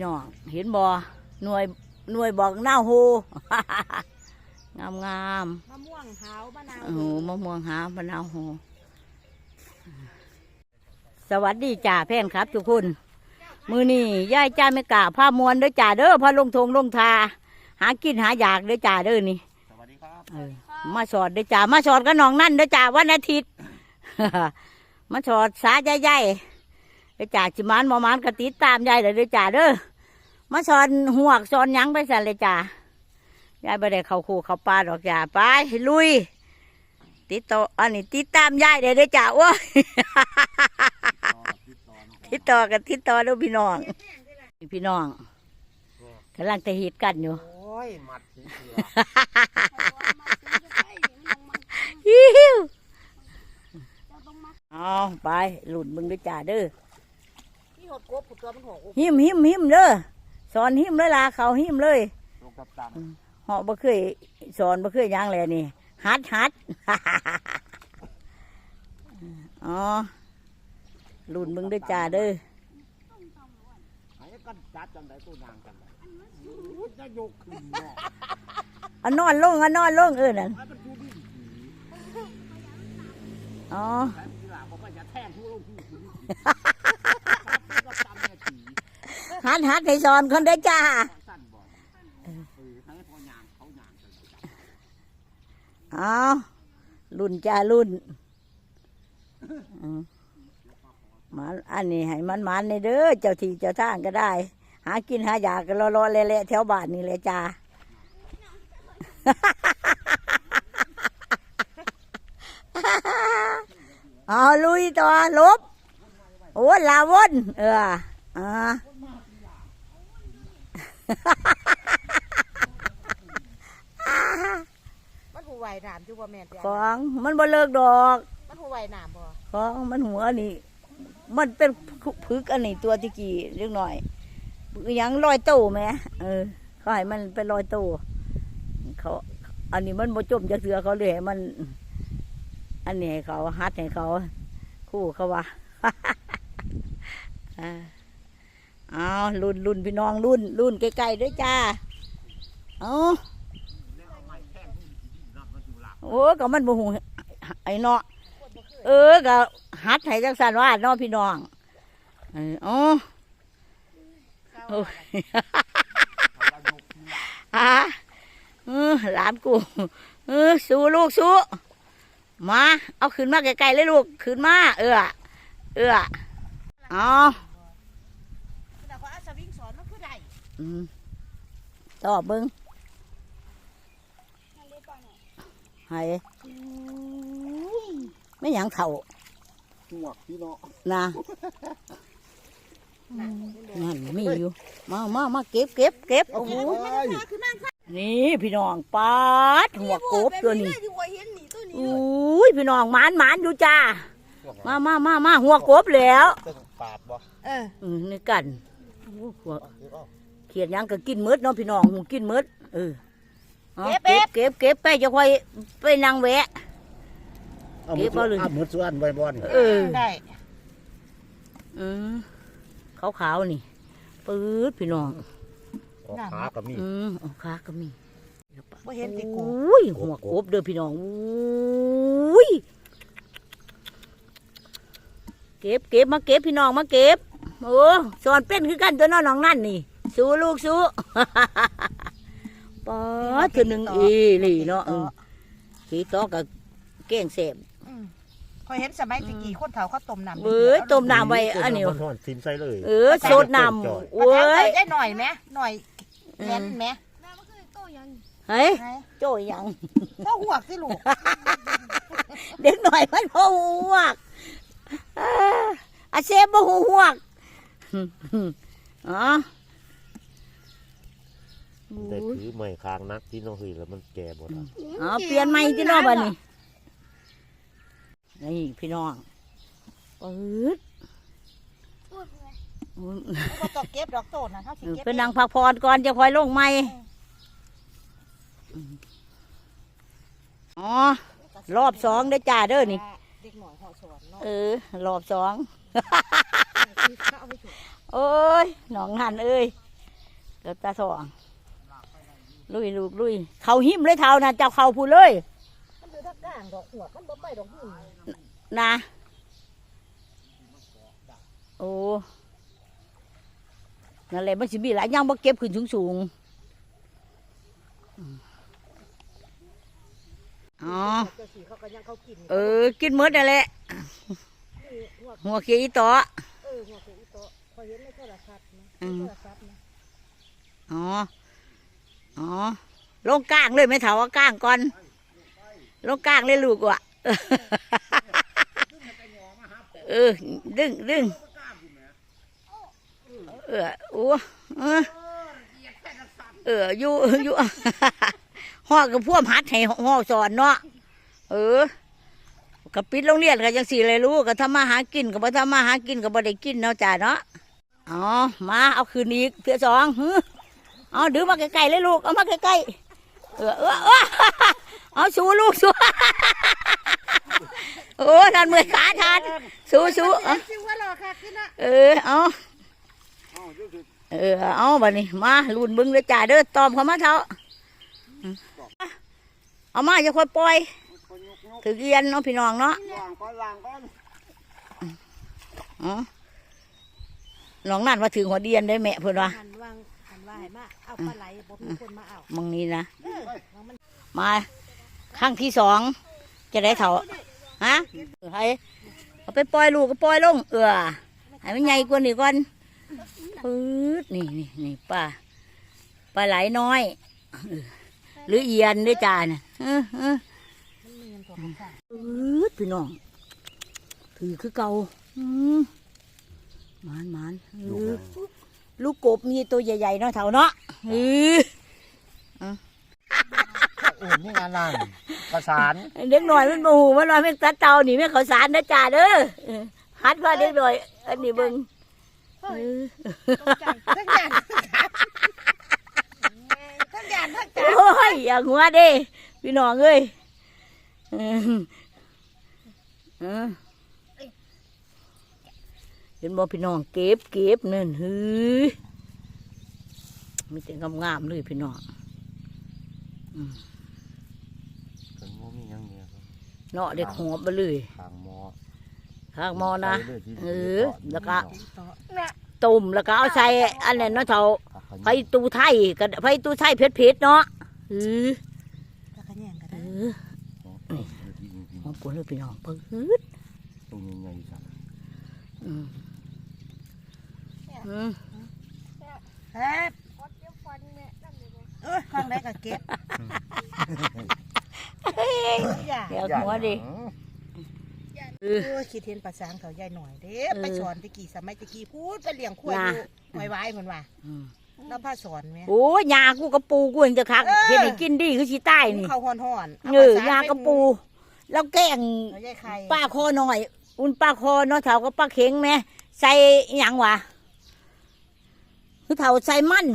พี่น้องเห็นบ่หน่วยหน่วยบอกหน้าโฮงามงามมะม่วงหาวมะนาวๆโอ้โหมะม่วงหามะนาวโฮสวัสดีจ่าแพนครับ ทุกคน มือนี่ยายจ้าไม่กล้าผ้ามวนเด้อจ่าเด้อพาลงทงลงทา หากินหาอยากเด้อจ่าเด้อนี่สวัสดีครับเออมาสอดเด้อจ่ามาสอดกับน้องนั่นเด้อจ่าวันอาทิตย์มาสอดสาใหญ่ๆเด้อจ่าจิมานหมอมานกระติดตามยายเด้อเด้อจ่าเด้อ มาสอนหวกสอนหยังไปสั่นเลยจ่ายายไม่ได้เข้าคู่เข้าป่าดอกจ่าไปลุย ติดต่ออันนี้ติดตามยายเด้อเด้อจ่าว้าติดต่อกันติดต่อเด้อพี่น้องพี่น้องกำลังจะฮิตกันอยู่โอ้ยหมัดสีเสือฮิวเอาไปหลุดมึงด้วยจ่าเด้อที่หดกบผุดตัวมันหกหิมหิมหิมเด้อ สอนหิมเลยล่ะเขาหิมเลยลงกับตังเหาะบ่เคยสอนบ่เคยหยังแลนี่ฮัดฮัดอ๋อหลุดมึงด้วยจ่าเด้อไอ้กันจัดจังไดตัวนางจังไดจะยกขึ้นเนาะเอันนอนลงเอันนอนลงเออนั่นไอ้มันอยู่ดิน อ๋อ แต่ทีหลังบอกว่าอย่าแทงผู้ลงผู้ผู้นี่กับตังเนี่ยถี ฮัดฮัดให้สอนคนได้จ้าเออให้พอยารุ่นจ้ารุ่นมาอันนี้ให้มันมันในเด้อเจ้าที่เจ้าทางก็ได้ หากินหาอยากกันรอๆเละๆแถวบ้านนี่เลยจ้าเอาลุยต่อลบ โอ้ลาวนเอออ่า มันหูไหวหนามจุบ่แม่นจ้ะของมันบ่เลิกดอก มันหูไหวหนามบ่ของมันหัวนี่มันเป็นพึกอันนี้ตัวที่กี่เล็กหน่อยอหยังลอยโตไหมเออเขาให้มันเป็นลอยโตเขา อันนี้มันบ่จมจากเสือเขาเลยให้มัน อันนี้ให้เขาฮัดให้เขา คู่เขาว่า อ่าเอารุ่นรุ่นพี่น้องรุ่นรุ่นใกล้ๆด้วยจ้าเอาโอ้ก็มันบ่หูไอ้เนาะเออก็ฮัดให้จังสันว่าเน้องพี่น้องอออ๋ออะเออหลานกูเออสู้ลูกสู้มา เอาขึ้นมาไกลๆเลยลูกขึ้นมา เออเออเอา แต่ว่าอาสวิงสอนมันคือได้ อืม ตอบเบิ้งให้ไม่หยังเถ่าหวกพี่เนาะนะนั่นมีอยู่ มามามาเก็บเก็บเก็บโอ้โหคือนั่งค่ะนี่พี่น้องปาดหัวกบตัวนี้ที่ว่าเห็นนี่ตัวนี้อุ้ยพี่น้องหมานหมานอยู่จ้า มามามามาหัวกบแล้วตึงปาดบ่เอออืมนี่กันโอ้หัว เดี๋ยวเอาเขียดหยังก็กินมืดเนาะพี่น้องหูกินมืดเออเอาเก็บเก็บเก็บไปจะค่อยไปนั่งแวะ เอาเก็บเอาเลยหมือส่วนไว้บ่นี่เออ ได้อืมขาวขาวๆนี่ปื๊ดพี่น้อง ออกขาก็มีอืมเอาขาก็มีบ่เห็นติกูอุ้ยหัวกบเด้อพี่น้องอุ้ยเก็บเก็บมาเก็บพี่น้องมาเก็บโอ้สอนเป็นคือกันตัวน้องน้องนั่นนี่ สู้ลูกสู้ ป๊าดเธอหนึ่งอีหลีเนาะอืมขี่ต่อกับแกงเสพพอเห็นสมัยตะกี้คนเฒ่าเขาต้มน้ำเว้ยต้มน้ำไว้อันนี้มัห่อนทิมใส่เลยเออโซดน้ำเว้เว้ยยได้หน่อยไหมหน่อยแม่นไหมเฮ้ยไหนโจ้ยยัง ก็หวกสิลูกเด็กหน่อยมันบ่หูหวกอ่าอาเซฟบ่หูหวกอ๋อ แต่ถือไม้คางนักที่น้องเฮ้ยแล้วมันแก่บ่ทันอ๋อเปลี่ยนใหม่ที่นอกบ้านนี่นี่พี่น้องปืดก็ต้องเก็บดอกโตนะเขาสิเก็บเป็นนางพักผ่อนก่อนจะคอยลงใหม่อ๋อรอบสองเด้อจ้าเด้อนี่เด็กหน่อยห่อสอนเนาะเออ รอบสองเขาเอาไปถูกโอ้ยหนองหันเอ้ยเกิดตาสว่าง ลุยลูกลุย เขาหิมเลยเท่านะเจ้าเขาพูดเลยมันอยู่ทักกลางดอกหัวมันบ่ไปดอกหุ่นนะโอ้นั่นแหละมันสิมีหลายอย่างบ่เก็บขึ้นสูงสูงๆอืมอ๋อเจ้าสีเขาก็ยังเขากินเออ กินหมดนั่นแหละหัวหัวเขียอีต่อเออหัวคืออีโตะพอเห็นในโทรศัพท์นะอืมโทรศัพท์นะอ๋อ อ๋อ ลงกลางเลยไม่เถาว่ากลางก่อน ลงกลางเลยลูกว่ะเออ ดึงดึงเออโอ้เออเอออยู่อยู่ห่อกับพวกหัดให้ห่อสอนเนาะเออกับปิดโรงเรียนก็ยังสี่เลยลูกก็ทำมาหากินกับบ่ทำมาหากินกับบ่ได้กินเนาะจ้าเนาะอ๋อมาเอาคืนอีกเทือสองฮึ เอาดื้อมาใกล้ๆเลยลูก เอามาใกล้ๆ เออเออเออเอาสู้ลูกสู้โอ้ทานมือขาทานสู้สู้เอาซิว่าหรอค่ะขึ้นนะเออ เอาเอาเดี๋ยวสิเออ เอาบัดนี้ มาลุนบึงเลยจ้าเด้อ ตอมเขามาเถอะเอามาจะค่อยปล่อยคนยกยกถือเกียนเนาะพี่น้องเนาะล่างก่อนล่างก่อนอ๋อน้องนั่นมาถึงหัวเดียนได้แม่เพื่อนว่า ให้มาเอาปลาไหลบ่มีคนมาเอามึงนี่นะ เออวางมันมาครั้งที่สองจะได้เถาฮะให้เอาไปปล่อยลูกก็ปล่อยลง เออให้มันใหญ่กว่านี้ก่อนปื๊ดนี่นี่นี่ป้าปลาไหลน้อยเออหรือเอียนด้วยจานยเออเออมันมีเงินตัวของข้างปื๊ดพี่น้องถือคือเก่าอืมหมานหมานเออ ลูกกบมีตัวใหญ่ๆเนาะเถาเนาะเอออื่นนี่งานล่างประสานเด็กหน่อยมันโมโหมันลอยเป็นตาเตาหนีไม่เขาสารนะจ่าเด้อเออฮัดว่าเด็กหน่อย อันนี้เบิ่งเฮ้ยเออตกใจทั้งยานทั้งยานทั้งจับโอ้ยอย่างหัวเด้พี่น้องเอ้ยเออ เออเห็นบ่พี่น้องเก็บเก็บเนินฮือมีแต่งามๆเลยพี่น้องถึงว่ามีหยังเนี่ยเนาะเด็กหอบไปเลยทางหมอข้างหมอนะไปลยที่เออแล้วก็อีโตะต้มแล้วก็เอาใส่อันนั้นเนาะเท่าไฟตูไทยก็ไฟตูไทยเผ็ดๆเนาะเออตะกะแยงกันเอนะอหอมปวดเลยพี่น้องปื๊ดตรงนี้ไงสักอืม อืมเฮ้ยเออข้างไหนก็เก็บอย่าเดี๋ยวหัวดิเอเอออคิดเห็นภาษาเขาใหญ่หน่อยเด้เออไปสอนตะกี้สมัยตะกี้พูดไปเลี้ยงขวดอยู่ไว้ไว้เหมือนว่าอืมแล้วพาสอนแม่โอ้ยยากูกระปูกูเห็นจะคักเออเห็นให้กินดีคือชีใต้นี่เขาห่อนห่อนเออยากระปู แล้วแกล้งเขาใหญ่ไข่ป้าคอหน่อย อุ่นป้าคอเนาะเถาก็ป้าเข็งแม่ใส่อิหยังวะ คือเถาใส่มัน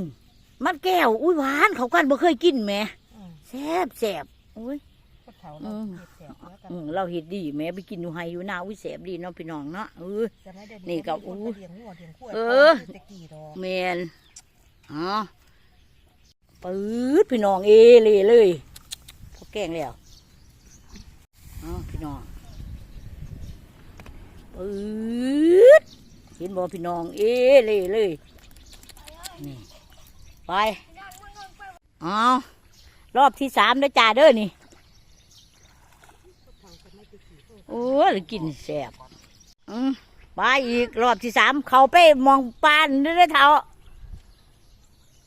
มันแก้ว อุ้ยหวานเขากันบ่เคยกินแหม่อืมแซ่บแซ่บอุ้ยพวกเขาเราอืมเก็บแสบแล้วกันอืมเราเห็ดดีแม่ไปกินอยู่ไฮอยู่นาอุ้ยแสบดีเนาะพี่น้องเนาะเออสมัยเดี๋ยวนี่ก็มีคนอู้ไปเลี้ยงงัวเลี้ยงขวดเออ ตะกี้ดอกแมนอ๋อปื๊ดพี่น้องเอเลยเลยพอแกงแล้วอ๋อพี่น้องปื๊ดเห็นบ่พี่น้องเอเลยเลย นี่ไปอ๋อรอบที่สามแล้วจ้าเด้อนี่ โอ้ยกินแสบอืมไปอีกรอบที่สามเขาไปมองปานเรื่อยเท่า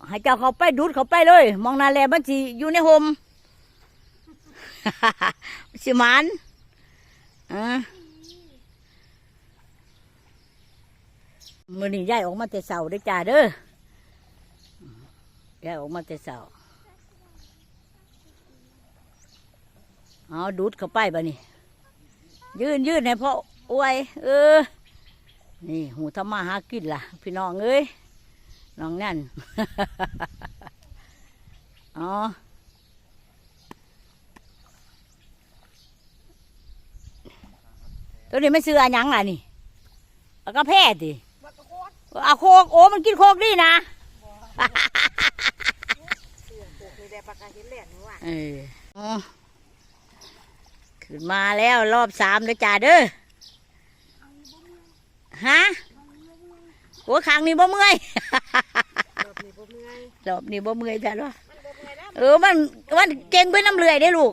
ให้เจ้าเขาไปดูดเขาไปเลย มองนาแลมันสิอยู่ในโฮมสิมันอ่ามือนี้ย้ายออกมาแต่เสาได้จ้าเด้อ ย้ายออกมาแต่เสาเอาดูดเข้าไปบ่นี่ ยืนยืนให้พ่ออวย เออ นี่ หูทำมาหากินล่ะ พี่น้องเอ้ยน้องนั่น อ๋อ ตัวนี้ไม่ซื้ออันยังล่ะนี่แล้วก็แพ้ดิก็เอาโคก โอ้ มันกินโคกดีนะ แต่ปากกาเห็นแหลนว่าเอออ๋อขึ้นมาแล้วรอบสามเลยจ้าเด้อฮะโอ้ครั้งนี้บ่เมื่อย รอบนี้บ่เมื่อยรอบนี้บ่เมื่อยจ้ะเนาะมันบ่เมื่อยนะเออมันมันเก่งไปน้ำเลื่อยเด้ลูก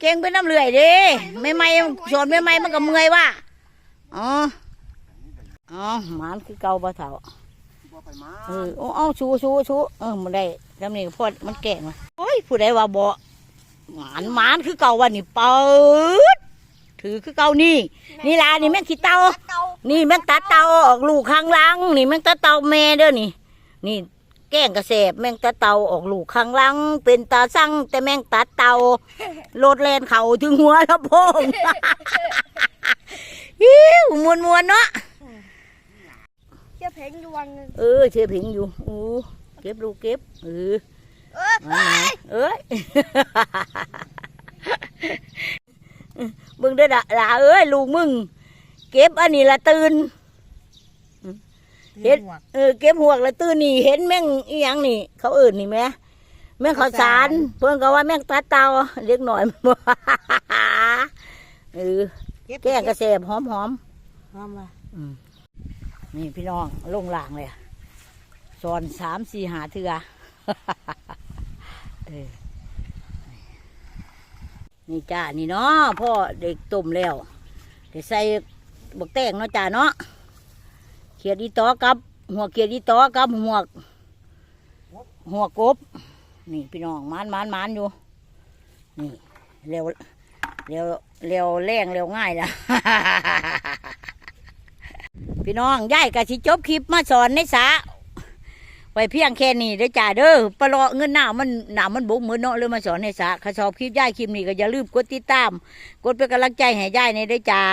เก่งไปน้ำเลื่อยเด้ไม่ไม่สอนไม่ไม่มันก็เมื่อยว่ะอ๋ออ๋อหมานคือเก่าบ่เฒ่าบ่ ไปมาเออเอาเอาชูชูชูเออมันได้ทำนี่ก็พอดมันแก่มาโอ้ยผู้ใดว่าบ่หมานหมานคือเก่าวันนี้เปิดถือคือเก่านี่ นี่ล่ะนี่แม่งขี้เตาเตานี่แม่งตัดเตาออกลูกข้างหลังนี่แม่งตัดเตาแม่เด้อนี่ นี่แกล้งกระเสบแม่งตัดเตาออกลูกข้างหลังเป็นตาสั่งแต่แม่งตัดเตาโลดแลนเข่าถึงหัวลำโพงฮิวมวนมวนๆเนาะเชี่ยเพลงอยู่วังหนึงเออเชื่อผิงอยู่อู้เก็บลูกเก็บเออเออมาไหนเอ้ย มึงเด้อด่าด่าเอ้ยลูกมึง เก็บอันนี้ละตื่นเฮ็ดเออเก็บหัวกละตื่นนี่เห็นแม่งอีหยังนี่ เขาเอื่นนี่แม่แม่งเขาวสาร เพื่อนก็ว่าแม่งตัดเตาเล็กหน่อยเออแกงกระเสบหอมหอมหอมว่ะๆอืม นี่พี่น้องลงล่างเลยอะสอนสามสี่หาเถือเออนี่จ้า นี่เนาะพ่อเด็กต้มแล้วเดี๋ยวใส่บักแตงเนาะจ้าเนาะเขียดอีตอกับ หัวเขียดอีตอกับหัวหัวกบ นี่พี่น้องมานมานมานอยู่ นี่เร็วเร็วเร็วแรงเร็วง่ายละ พี่น้องยายกะสิจบคลิปมาสอนในสาไว้เพียงแค่นี้เด้จ่าเด้อปลอเงินหน้ามันหนามันบุกเหมือนเนาะเลยมาสอนในสาข้าชอบคลิปย่ายคลิปนี้ก็อย่าลืมกดติดตาม กดเป็นกำลังใจให้ย่ายในเด้จ่า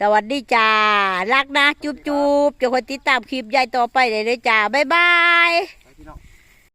สวัสดีจ่ารักนะจุ๊บจุ๊บจะคอยติดตามคลิปย่ายต่อไปเลยเด้จ่าบ๊ายบาย